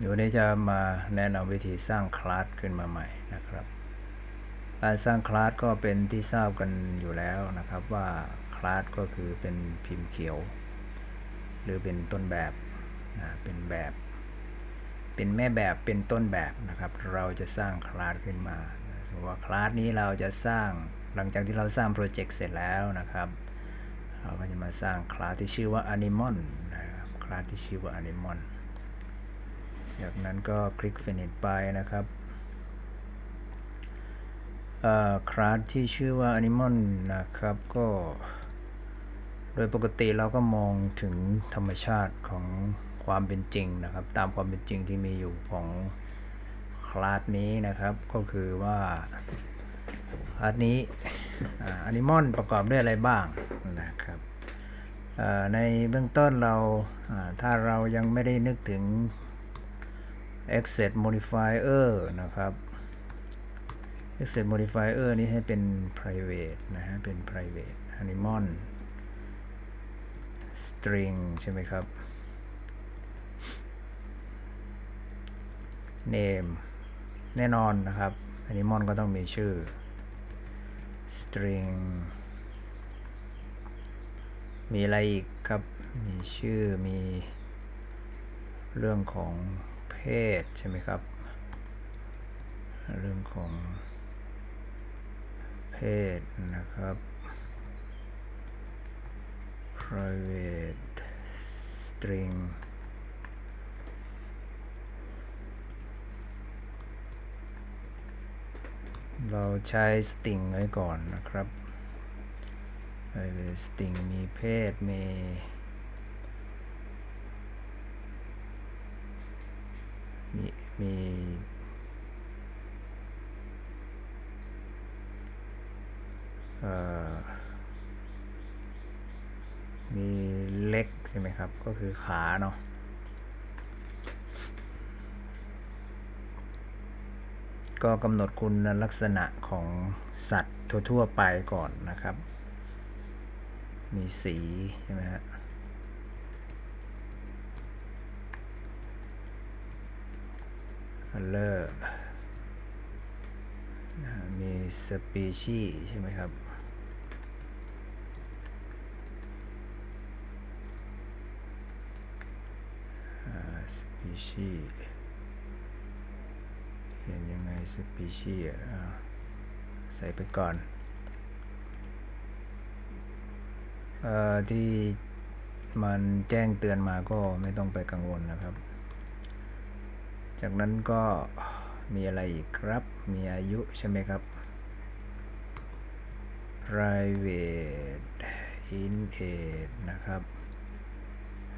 เดี๋ยววันนี้จะมาแนะนำวิธีสร้างคลาสขึ้นมาใหม่นะครับ การสร้างคลาสก็เป็นที่ทราบกันอยู่แล้วนะครับว่าคลาสก็คือเป็นพิมพ์เขียว หรือเป็นต้นแบบนะเป็นแบบ เป็นแม่แบบเป็นต้นแบบนะครับ เราจะสร้างคลาสขึ้นมาสมมติว่าคลาสนี้เราจะสร้างหลังจากที่เราสร้างโปรเจกต์เสร็จแล้วนะครับเราก็จะมาสร้างคลาสที่ชื่อว่า Animon นะครับคลาสที่ชื่อว่า Animon จากนั้นก็คลิก Finish ไปนะครับคลาสที่ชื่อว่า Animon นะครับ ก็ โดยปกติเราก็มองถึงธรรมชาติของความเป็นจริงนะครับ ตามความเป็นจริงที่มีอยู่ของคลาสนี้นะครับ ก็คือว่าคลาสนี้อนิมอนประกอบด้วยอะไรบ้างนะครับในเบื้องต้นเราถ้าเรายังไม่ได้นึกถึง access modifier นะครับ access modifier นี้ให้เป็น private นะฮะ เป็น private animon string ใช่ไหมครับ name แน่นอนนะครับ animon ก็ต้องมีชื่อ string มีอะไรอีกครับ มีชื่อ มีเรื่องของ ศใช่ไหมครับ เรื่องของเพศนะครับ private string เราใช้ string ไว้ก่อนนะครับ private string มีเพศมี มีมีเอ่อมีเล็กใช่ไหมครับ ก็คือขาเนาะก็กำหนดคุณลักษณะของสัตว์ทั่ว ๆ ไปก่อนนะครับ มีสีใช่ไหมฮะ color มี species ใช่ไหมครับอ่า species เขียนยังไง species อะใส่ไปก่อนเอ่อที่มันแจ้งเตือนมาก็ไม่ต้องไปกังวลนะครับ จากนั้นก็มีอะไรอีกครับ มีอายุใช่ไหมครับ private in age นะครับ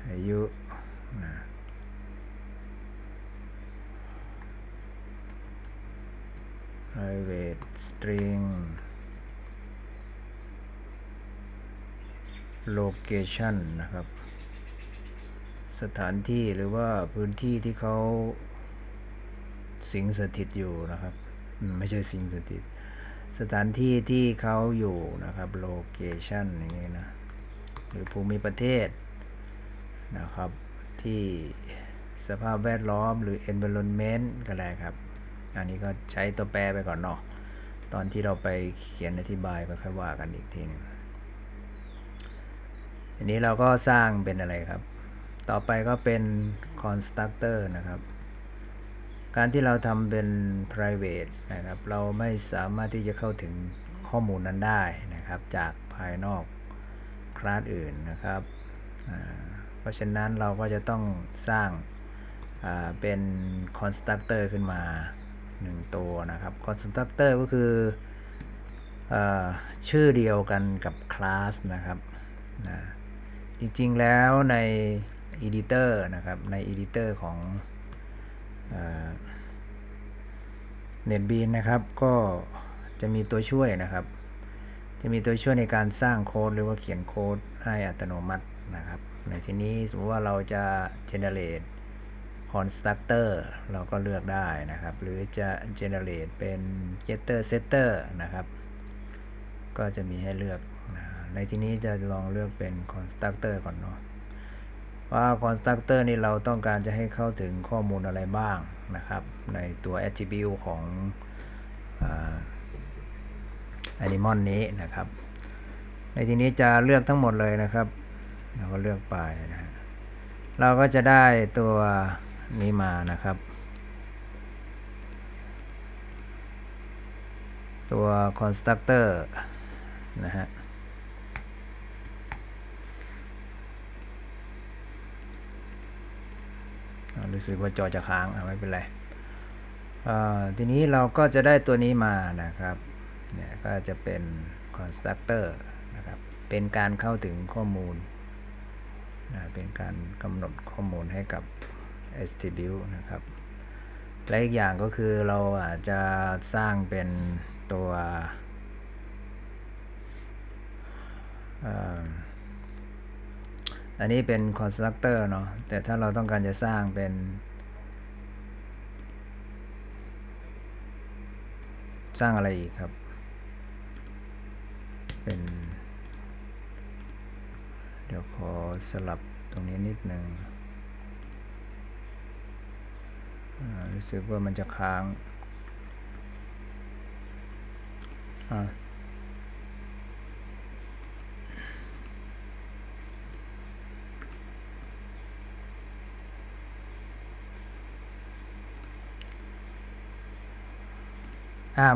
อายุนะ private string location นะครับ สถานที่หรือว่าพื้นที่ที่เขา สิงสถิตอยู่นะครับ ไม่ใช่สิงสถิต สถานที่ที่เขาอยู่นะครับ location อย่างนี้นะ หรือภูมิประเทศนะครับที่สภาพแวดล้อมหรือ environment ก็ได้ครับ อันนี้ก็ใช้ตัวแปรไปก่อนเนาะตอนที่เราไปเขียนอธิบายก็ค่อยว่ากันอีกทีนึงอันนี้เราก็สร้างเป็นอะไรครับ ต่อไปก็เป็น constructor นะครับ การที่เราทำเป็น private นะครับ เราไม่สามารถที่จะเข้าถึงข้อมูลนั้นได้นะครับ จากภายนอกคลาสอื่นนะครับ เพราะฉะนั้นเราก็จะต้องสร้างเป็น constructor ขึ้นมา 1 ตัวนะครับ constructor ก็คืออชื่อเดียวกันกับ class นะครับนะจริงๆแล้วใน editor นะครับ ใน editor ของ NetBeans นะครับก็จะมีตัวช่วยนะครับ จะมีตัวช่วยในการสร้างโค้ดหรือว่าเขียนโค้ดให้อัตโนมัตินะครับ ในที่นี้สมมติว่าเราจะ generate constructor เราก็เลือกได้นะครับ หรือจะ generate เป็น getter setter นะครับ ก็จะมีให้เลือก ในที่นี้จะลองเลือกเป็น constructor ก่อนเนาะ ว่า constructor นี่เราต้องการจะให้เข้าถึงข้อมูลอะไรบ้างนะครับ ในตัว attribute ของอา animal นี้นะครับ ในที่นี้จะเลือกทั้งหมดเลยนะครับ เราก็เลือกไปนะเราก็จะได้ตัวนี้มานะครับ ตัว constructor นะฮะ อ่า รู้สึกว่าจอจะค้างอะไม่เป็นไรทีนี้เราก็จะได้ตัวนี้มานะครับเนี่ยก็จะเป็น constructor นะครับเป็นการเข้าถึงข้อมูลนะเป็นการกำหนดข้อมูลให้กับ attribute นะครับและอีกอย่างก็คือเราอาจจะสร้างเป็นตัวอ่า อันนี้เป็น constructor เนาะแต่ถ้าเราต้องการจะสร้างเป็น สร้างอะไรอีกครับ เป็น เดี๋ยวขอสลับตรงนี้นิดหนึ่งรู้สึกว่ามันจะค้างอ่า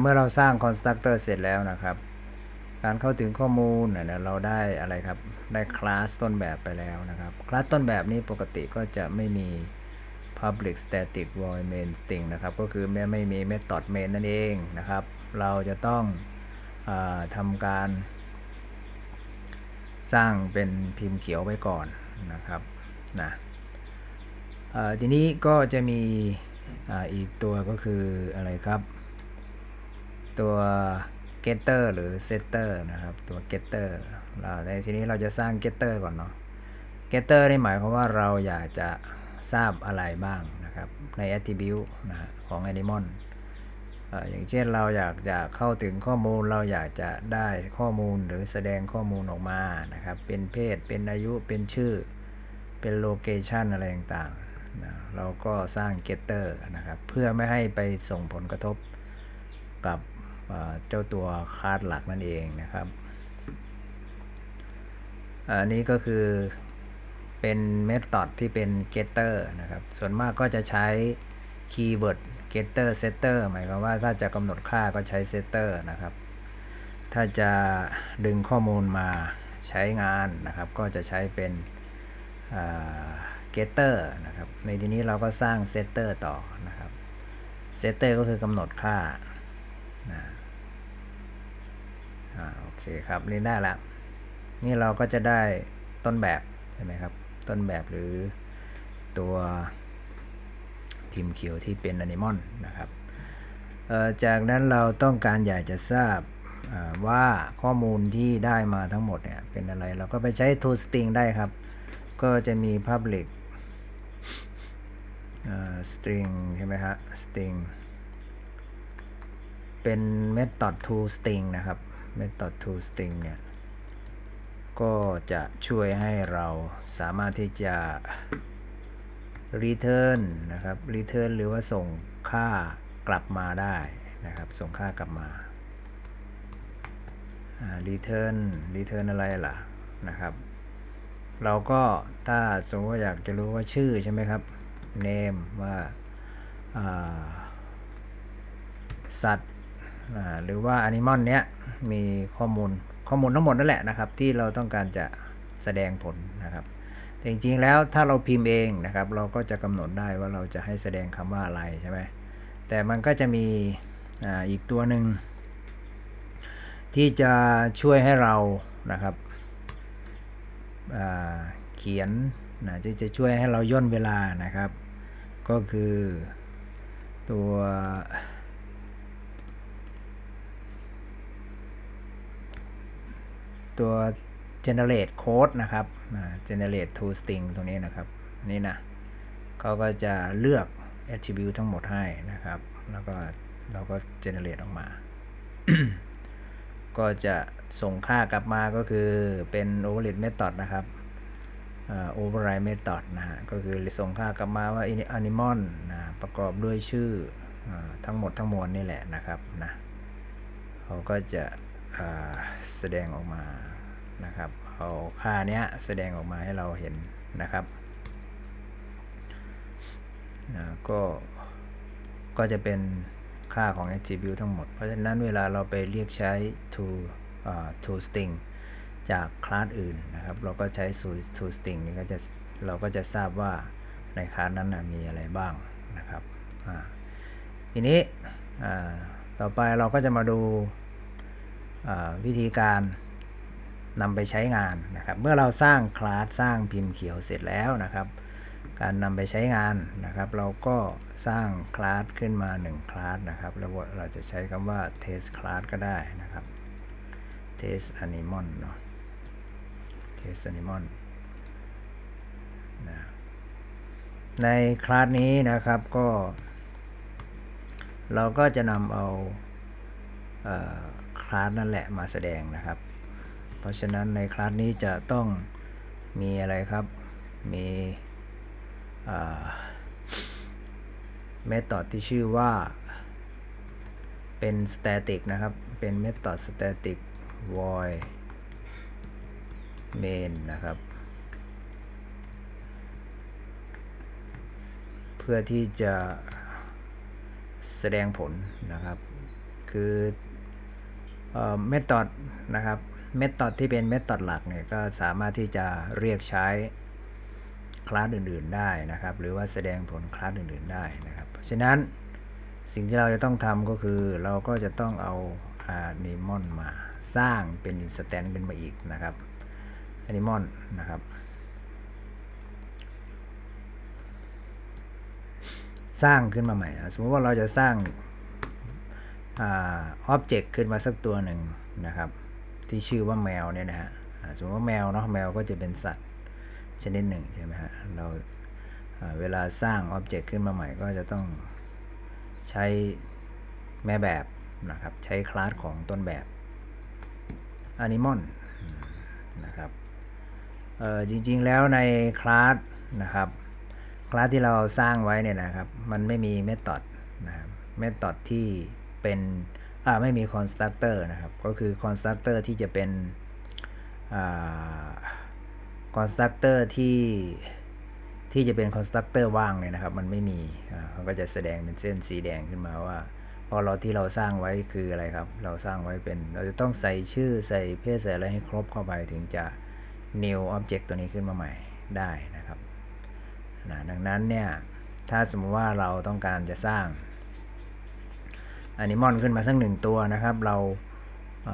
เมื่อเราสร้าง constructor เสร็จแล้วนะครับ การเข้าถึงข้อมูลเนี่ยเราได้อะไรครับ ได้คลาสต้นแบบไปแล้วนะครับ คลาสต้นแบบนี้ปกติก็จะไม่มี public static void main string นะครับ ก็คือไม่ไม่มี method main นั่นเองนะครับ เราจะต้องอทำการ สร้างเป็นพิมพ์เขียวไว้ก่อนนะครับนะทีนี้ก็จะมีออีกตัวก็คืออะไรครับ ตัว getter หรือ setter นะครับตัว getter เราในทีนี้เราจะสร้าง getter ก่อนเนาะ getter นี่หมายความว่าเราอยากจะทราบอะไรบ้างนะครับใน attribute นะของ animal อย่างเช่นเราอยากจะเข้าถึงข้อมูลเราอยากจะได้ข้อมูลหรือแสดงข้อมูลออกมานะครับเป็นเพศเป็นอายุเป็นชื่อ เป็น location อะไรต่างๆนะเราก็สร้าง getter นะครับเพื่อไม่ให้ไปส่งผลกระทบกับ เจ้าตัวคาดหลักนั่นเองนะครับอันนี้ก็คือเป็นเมธอดที่เป็น getter นะครับ ส่วนมากก็จะใช้ keyword getter setter หมายความว่าถ้าจะกำหนดค่าก็ใช้ setter นะครับ ถ้าจะดึงข้อมูลมาใช้งานนะครับ ก็จะใช้เป็น getter นะครับ ในที่นี้เราก็สร้าง setter ต่อนะครับ setter ก็คือกำหนดค่านะ เคครับนี่ได้แล้วนี่เราก็จะได้ต้นแบบใช่ไหมครับ ต้นแบบหรือตัวพิมพ์เขียวที่เป็น Animal นะครับจากนั้นเราต้องการอยากจะทราบว่าข้อมูลที่ได้มาทั้งหมดเนี่ยเป็นอะไร เราก็ไปใช้ toString ได้ครับ ก็จะมี public string ใช่ไหมฮะ string เป็น method toString นะครับ method toString เนี่ย ก็จะช่วยให้เราสามารถที่จะ return นะครับ return หรือว่าส่งค่ากลับมาได้นะครับ ส่งค่ากลับมา return return อะไรล่ะนะครับ เราก็ถ้าสมมติว่าอยากจะรู้ว่าชื่อใช่ไหมครับ name ว่าสัตว์หรือว่า animal เนี้ย มีข้อมูลข้อมูลทั้งหมดนั่นแหละนะครับ ที่เราต้องการจะแสดงผลนะครับแต่จริงๆแล้วถ้าเราพิมพ์เองนะครับ เราก็จะกำหนดได้ว่าเราจะให้แสดงคำว่าอะไรใช่ไหมแต่มันก็จะมีออีกตัวหนึ่งที่จะช่วยให้เรานะครับเขียนนะที่จะช่วยให้เราย่นเวลานะครับ ก็คือตัว ตัว generate code นะครับ generate to string ตรงนี้นะครับ นี่นะเขาก็จะเลือก attribute ทั้งหมดให้นะครับ แล้วก็เราก็ generate ออกมา ก็จะส่งค่ากลับมาก็คือเป็น override method นะครับ override method นะฮะ ก็คือส่งค่ากลับมาว่า animal นะ ประกอบด้วยชื่ออทั้งหมดทั้งมวลนี่แหละนะครับนะเขาก็จะ แสดงออกมานะครับ เอาค่าเนี้ยแสดงออกมาให้เราเห็นนะครับนะก็ก็จะเป็นค่าของ attribute ทั้งหมด เพราะฉะนั้นเวลาเราไปเรียกใช้ to to string จากคลาสอื่นนะครับ เราก็ใช้ to string นี่ก็จะเราก็จะทราบว่าในคลาสนั้นนะมีอะไรบ้างนะครับทีนี้ต่อไปเราก็จะมาดู วิธีการนำไปใช้งานนะครับ เมื่อเราสร้างคลาสสร้างพิมพ์เขียวเสร็จแล้วนะครับ การนำไปใช้งานนะครับ เราก็สร้างคลาสขึ้นมา1คลาสนะครับแล้วเราจะใช้คำว่า test class ก็ได้นะครับ test animal เนาะ test animal นะในคลาสนี้นะครับก็ เราก็จะนำเอาเอ่อ คลาสนั่นแหละมาแสดงนะครับ เพราะฉะนั้นในคลาสนี้จะต้องมีอะไรครับ มีเมธอดที่ชื่อว่าเป็น static นะครับ เป็น method static void main นะครับ เพื่อที่จะแสดงผลนะครับ คือ เมธอดนะครับเมธอดที่เป็นเมธอดหลักเนี่ยก็สามารถที่จะเรียกใช้คลาสอื่นๆได้นะครับ หรือว่าแสดงผลคลาสอื่นๆได้นะครับ เพราะฉะนั้นสิ่งที่เราจะต้องทำก็คือเราก็จะต้องเอา Animon มาสร้างเป็น instance ขึ้นมาอีกนะครับ Animon นะครับ สร้างขึ้นมาใหม่ สมมติว่าเราจะสร้าง ออบเจกต์ขึ้นมาสักตัวหนึ่งนะครับ ที่ชื่อว่าแมวเนี่ยนะฮะสมมติว่าแมวเนาะแมวก็จะเป็นสัตว์ชนิดหนึ่งใช่ไหมฮะเราเวลาสร้างอ็อบเจกต์ขึ้นมาใหม่ก็จะต้องใช้แม่แบบนะครับใช้คลาสของต้นแบบ Animal นะครับจริงๆแล้วในคลาสนะครับคลาสที่เราสร้างไว้เนี่ยนะครับ มันไม่มีเมธอดนะครับเมธอดที่ เป็นอ่าไม่มีคอนสตรักเตอร์นะครับ ก็คือคอนสตรักเตอร์ที่จะเป็นอ่าคอนสตรักเตอร์ที่ที่จะเป็นคอนสตรักเตอร์ว่างเนี่ยนะครับ มันไม่มีเขาก็จะแสดงเป็นเส้นสีแดงขึ้นมาว่าพอเราที่เราสร้างไว้คืออะไรครับ เราสร้างไว้เป็นเราจะต้องใส่ชื่อใส่เพศใส่อะไรให้ครบเข้าไปถึงจะ new object ตัวนี้ขึ้นมาใหม่ได้นะครับนะดังนั้นเนี่ย ถ้าสมมติว่าเราต้องการจะสร้าง อนิมอลขึ้นมาสักหนึ่งตัวนะครับ เราเ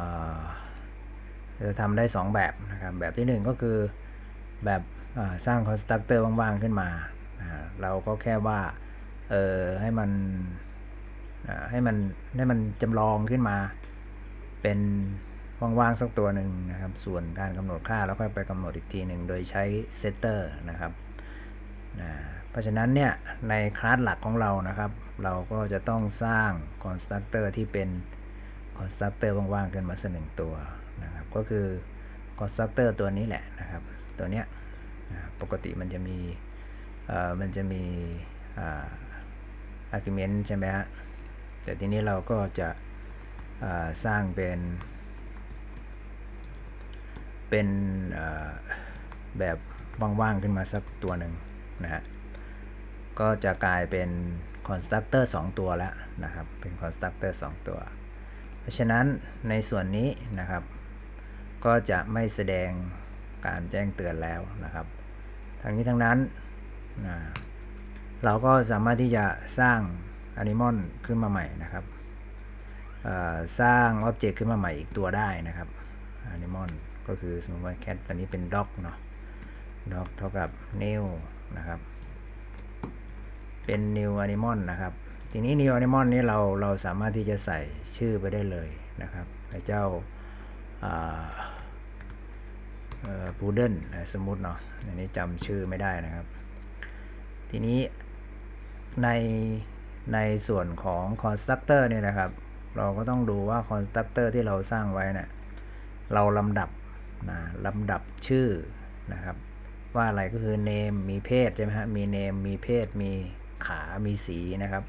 จะทำได้ 2 แบบนะครับ แบบที่ 1 ก็คือแบบสร้างคอนสตรักเตอร์ว่างๆขึ้นมา เราก็แค่ว่าเออให้มันให้มันให้มันจำลองขึ้นมาเป็นว่างๆสักตัวหนึ่งนะครับ ส่วนการกำหนดค่าแล้วค่อยไปกำหนดอีกทีหนึ่งโดยใช้เซตเตอร์นะครับ เพราะฉะนั้นเนี่ยในคลาสหลักของเรานะครับ เราก็จะต้องสร้าง constructor ที่เป็น constructor ว่างๆขึ้นมาสักหนึ่งตัวนะครับ ก็คือ constructor ตัวนี้แหละนะครับ ตัวเนี้ยปกติมันจะมีมันจะมีอ่า argument ใช่ไหมฮะ แต่ทีนี้เราก็จะสร้างเป็น เป็นแบบว่างๆขึ้นมาสักตัวหนึ่งนะฮะ ก็จะกลายเป็น constructor 2ตัวแล้วนะครับ เป็น constructor 2ตัว เพราะฉะนั้นในส่วนนี้นะครับ ก็จะไม่แสดงการแจ้งเตือนแล้วนะครับ ทั้งนี้ทั้งนั้นนะเราก็สามารถที่จะสร้าง Animal ขึ้นมาใหม่นะครับ สร้าง Object ขึ้นมาใหม่อีกตัวได้นะครับ Animal ก็คือสมมติว่า cat ตัวนี้เป็น dog เนาะ dog เท่ากับ new นะครับ เป็น new animal นะครับ ทีนี้ new animal นี้เราเราสามารถที่จะใส่ชื่อไปได้เลยนะครับไอ้เจ้าพูเดิลสมมติเนาะอันนี้จำชื่อไม่ได้นะครับ ทีนี้ในในส่วนของ constructor เนี่ยนะครับ เราก็ต้องดูว่า constructor ที่เราสร้างไว้เนะี่ยเราลำดับนะลำดับชื่อนะครับ ว่าอะไรก็คือ name มีเพศใช่ไหมฮะมี name มีเพศมี ขามีสีนะครับ